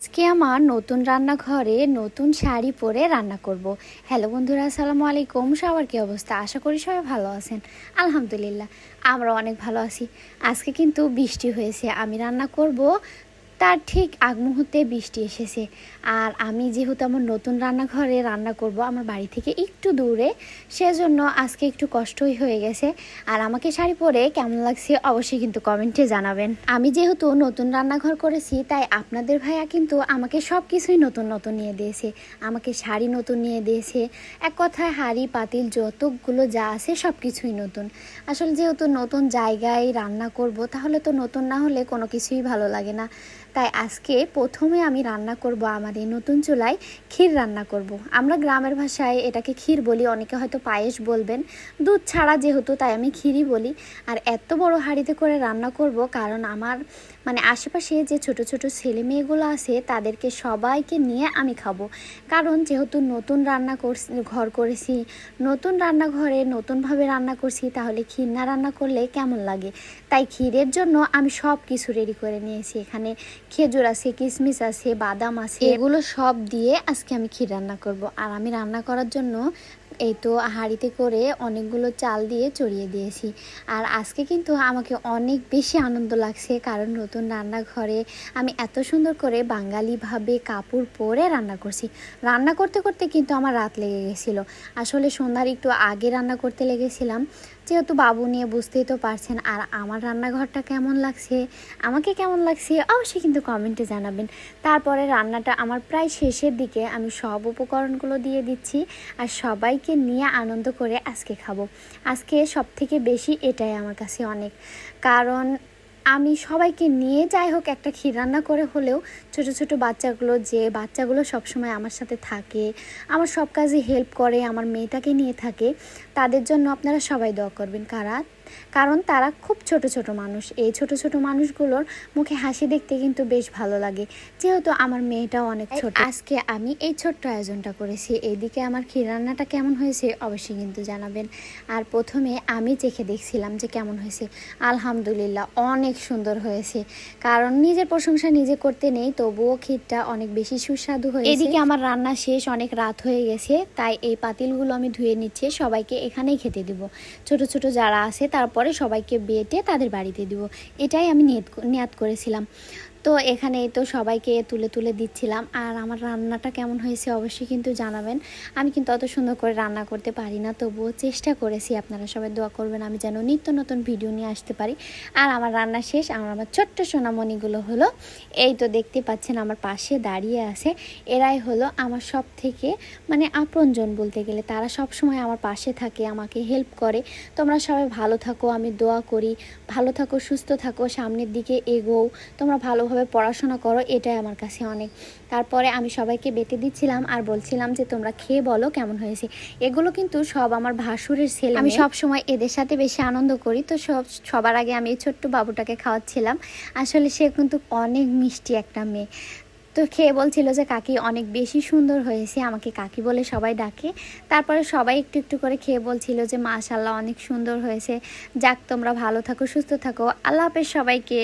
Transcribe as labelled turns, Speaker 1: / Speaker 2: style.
Speaker 1: আজকে আমার নতুন রান্নাঘরে নতুন শাড়ি পরে রান্না করব। হ্যালো বন্ধুরা, আসসালামু আলাইকুম। সবার কি অবস্থা? আশা করি সবাই ভালো আছেন। আলহামদুলিল্লাহ আমরা অনেক ভালো আছি। আজকে কিন্তু বৃষ্টি হয়েছে। আমি রান্না করব তার ঠিক আগ মুহূর্তে বৃষ্টি এসেছে। আর আমি যেহেতু আমার নতুন রান্নাঘরে রান্না করব আমার বাড়ি থেকে একটু দূরে, সেজন্য আজকে একটু কষ্টই হয়ে গেছে। আর আমাকে শাড়ি পরে কেমন লাগছে অবশ্যই কিন্তু কমেন্টে জানাবেন। আমি যেহেতু নতুন রান্নাঘর করেছি, তাই আপনাদের ভাইয়া কিন্তু আমাকে সব কিছুই নতুন নতুন নিয়ে দিয়েছে। আমাকে শাড়ি নতুন নিয়ে দিয়েছে। এক কথায় হাড়ি, পাতিল যতগুলো যা আছে সব কিছুই নতুন। আসলে যেহেতু নতুন জায়গায় রান্না করব, তাহলে তো নতুন না হলে কোনো কিছুই ভালো লাগে না। তাই আজকে প্রথমে আমি রান্না করব আমার এই নতুন চুলায় ক্ষীর রান্না করব। আমরা গ্রামের ভাষায় এটাকে ক্ষীর বলি, অনেকে হয়তো পায়েস বলবেন। দুধ ছাড়া যেহেতু তাই আমি ক্ষীরই বলি। আর এত বড় হাঁড়িতে করে রান্না করব কারণ আমার মানে আশেপাশে যে ছোট ছোট ছেলে মেয়েগুলো আছে তাদেরকে সবাইকে নিয়ে আমি খাব। কারণ যেহেতু নতুন রান্না ঘর করেছি, নতুন রান্নাঘরে নতুনভাবে রান্না করছি তাহলে ক্ষীর না রান্না করলে কেমন লাগে? তাই ক্ষীরের জন্য আমি সব কিছু রেডি করে নিয়েছি। এখানে খেজুর আছে কিশমিশ আছে, বাদাম আছে। এগুলো সব দিয়ে আজকে আমি ক্ষীর রান্না করব। আর আমি রান্না করার জন্য এই তো হাঁড়িতে করে অনেকগুলো চাল দিয়ে চড়িয়ে দিয়েছি। আর আজকে কিন্তু আমাকে অনেক বেশি আনন্দ লাগছে, কারণ নতুন রান্নাঘরে আমি এত সুন্দর করে বাঙালিভাবে কাপড় পরে রান্না করছি। রান্না করতে করতে কিন্তু আমার রাত লেগে গেছিল। আসলে সন্ধ্যার একটু আগে রান্না করতে লেগেছিলাম, যেহেতু বাবু নিয়ে বুঝতেই তো পারছেন আর আমার রান্নাঘরটা কেমন লাগছে, আমাকে কেমন লাগছে অবশ্যই কিন্তু কমেন্টে জানাবেন। তারপরে রান্নাটা আমার প্রায় শেষের দিকে আমি সব উপকরণগুলো দিয়ে দিচ্ছি আর সবাইকে নিয়ে আনন্দ করে আজকে খাব। আজকে সব থেকে বেশি এটাই আমার কাছে অনেক। কারণ আমি সবাইকে নিয়ে যাই হোক একটা ক্ষীর রান্না করে হলেও ছোট ছোট বাচ্চাগুলো যে বাচ্চাগুলো সবসময় আমার সাথে থাকে আমার সব কাজে হেল্প করে আমার মেয়েটাকে নিয়ে থাকে তাদের জন্য আপনারা সবাই দোয়া করবেন। কারা? কারণ তারা খুব ছোট ছোট মানুষ। এই ছোট ছোট মানুষগুলোর মুখে হাসি দেখতে কিন্তু বেশ ভালো লাগে। যেহেতু আমার মেয়েটাও অনেক ছোট। আজকে আমি এই ছোট্ট আয়োজনটা করেছি। এইদিকে আমার ক্ষীর রান্নাটা কেমন হয়েছে অবশ্যই কিন্তু জানাবেন। আর প্রথমে আমি চেখে দেখছিলাম যে কেমন হয়েছে। আলহামদুলিল্লাহ অনেক সুন্দর হয়েছে। কারণ নিজের প্রশংসা নিজে করতে নেই, তবুও ক্ষীরটা অনেক বেশি সুস্বাদু হয়েছে। এদিকে আমার রান্না শেষ, অনেক রাত হয়ে গেছে, তাই এই পাতিলগুলো আমি ধুয়ে নিচ্ছি, সবাইকে এখানেই খেতে দিব। ছোট ছোট যারা আছে, তারপরে সবাইকে বেটে তাদের বাড়িতে দিব। এটাই আমি নিয়াত করেছিলাম। তো এখানে তো সবাইকে তুলে তুলে দিচ্ছিলাম। আর আমার রান্নাটা কেমন হয়েছে অবশ্যই কিন্তু জানাবেন। আমি কিন্তু অত সুন্দর করে রান্না করতে পারি না, তবুও চেষ্টা করেছি আপনারা সবাই দোয়া করবেন আমি যেন নিত্য নতুন ভিডিও নিয়ে আসতে পারি। আর আমার রান্না শেষ আমার আমার ছোট্ট সোনামণিগুলো হলো, এই তো দেখতে পাচ্ছেন আমার পাশে দাঁড়িয়ে আছে। এরাই হলো আমার সব থেকে মানে আপনজন বলতে গেলে, তারা সব সময় আমার পাশে থাকে, আমাকে হেল্প করে। তোমরা সবাই ভালো থাকো, আমি দোয়া করি। ভালো থাকো, সুস্থ থাকো, সামনের দিকে এগোও। তোমরা ভালো ভালোভাবে পড়াশোনা করো এটাই আমার কাছে অনেক। তারপরে আমি সবাইকে বেটে দিচ্ছিলাম আর বলছিলাম যে তোমরা খেয়ে বলো কেমন হয়েছে? এগুলো কিন্তু সব আমার ভাসুরের ছেলে আমি সব সময় এদের সাথে বেশি আনন্দ করি তো সব সবার আগে আমি এই ছোট্ট বাবুটাকে খাওয়াচ্ছিলাম। আসলে সে কিন্তু অনেক মিষ্টি একটা মেয়ে। তো খেয়ে বলছিল যে কাকি অনেক বেশি সুন্দর হয়েছে আমাকে কাকি বলে সবাই ডাকে। তারপরে সবাই একটু একটু করে খেয়ে বলছিল যে মাশাল্লাহ অনেক সুন্দর হয়েছে। যাক তোমরা ভালো থাকো সুস্থ থাকো। আল্লাহ হাফেজ সবাইকে।